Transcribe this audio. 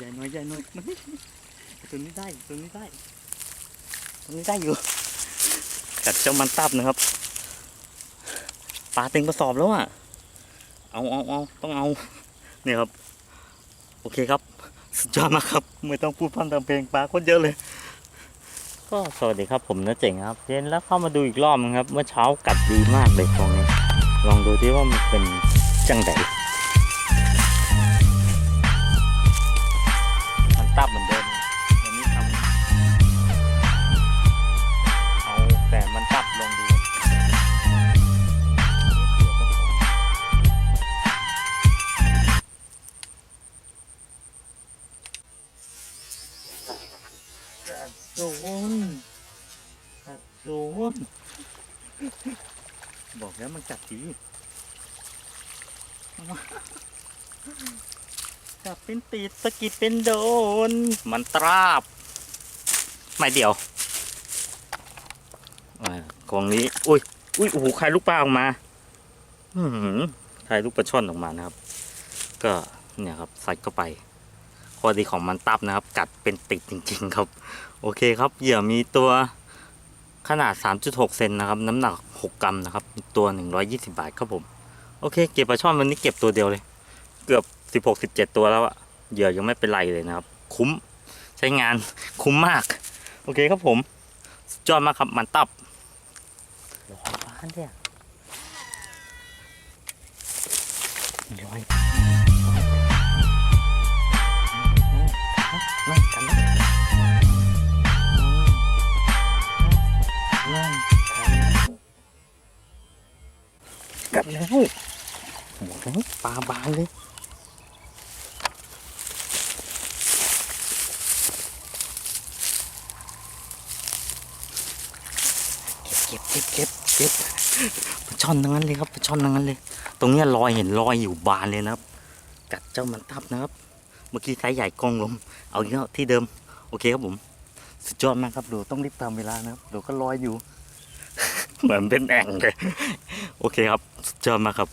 มันมันตัวนี้ได้ตัวนี้ได้ตัวนี้ได้อยู่กัดเจ้ามันตับนะครับปลาเต็มกระสอบแล้วอะเอาเอาเอาต้องเอาเนี่ยครับ โอเคครับ สุดยอดมากครับ ไม่ต้องพูดพร่ำทำเพลงปลาคตรเยอะเลย ก็สวัสดีครับผมนะเจ๋งครับเย็นแล้วเข้ามาดูอีกรอบนึงครับ เมื่อเช้ากัดดีมากเลยตรงนี้ลองดูที่ว่ามันเป็นจังได โดนโดน บอกแล้วมันกัดดีกัดเป็นติดสะกิดเป็นโดน มันตราบ ไม่เดียวอ่ากองนี้ อุ้ย อุ้ย โอ้โหใครลูกปลาออกมา อือหือใครลูกปลาช่อนออกมานะครับ ก็เนี่ยครับใส่เข้าไป ข้อดีของมันตับนะครับ กัดเป็นติดจริง ๆ ครับ โอเคครับเหยื่อมีตัวขนาด 3.6 เซนนะครับ น้ำหนัก 6 กรัมนะครับ ตัว 120 บาทครับผม โอเค เก็บปลาช่อนวันนี้เก็บตัวเดียวเลย เกือบ 16 17 ตัวแล้วอะเหยื่อยังไม่เป็นไรเลยนะครับ คุ้มใช้งานคุ้มมาก โอเคครับผมสุดยอดมากครับมันตับลอยบ้านเนี่ยลอย กันแล้วหมดแล้วปลาบานเลยเก็บเก็บเก็บเก็บปลาช่อนทั้งนั้นเลยครับปลาช่อนทั้งนั้นเลย ตรงนี้ลอยเห็นลอยอยู่บานเลยนะครับ กัดเจ้ามันทับนะครับ เมื่อกี้ไซส์ใหญ่กองลม เอาอีกแล้วที่เดิม โอเคครับผม สุดยอดมากครับดูต้องรีบตามเวลานะครับดูก็ลอยอยู่ เหมือนเป็นแอ่งเลย โอเคครับเจอมาครับ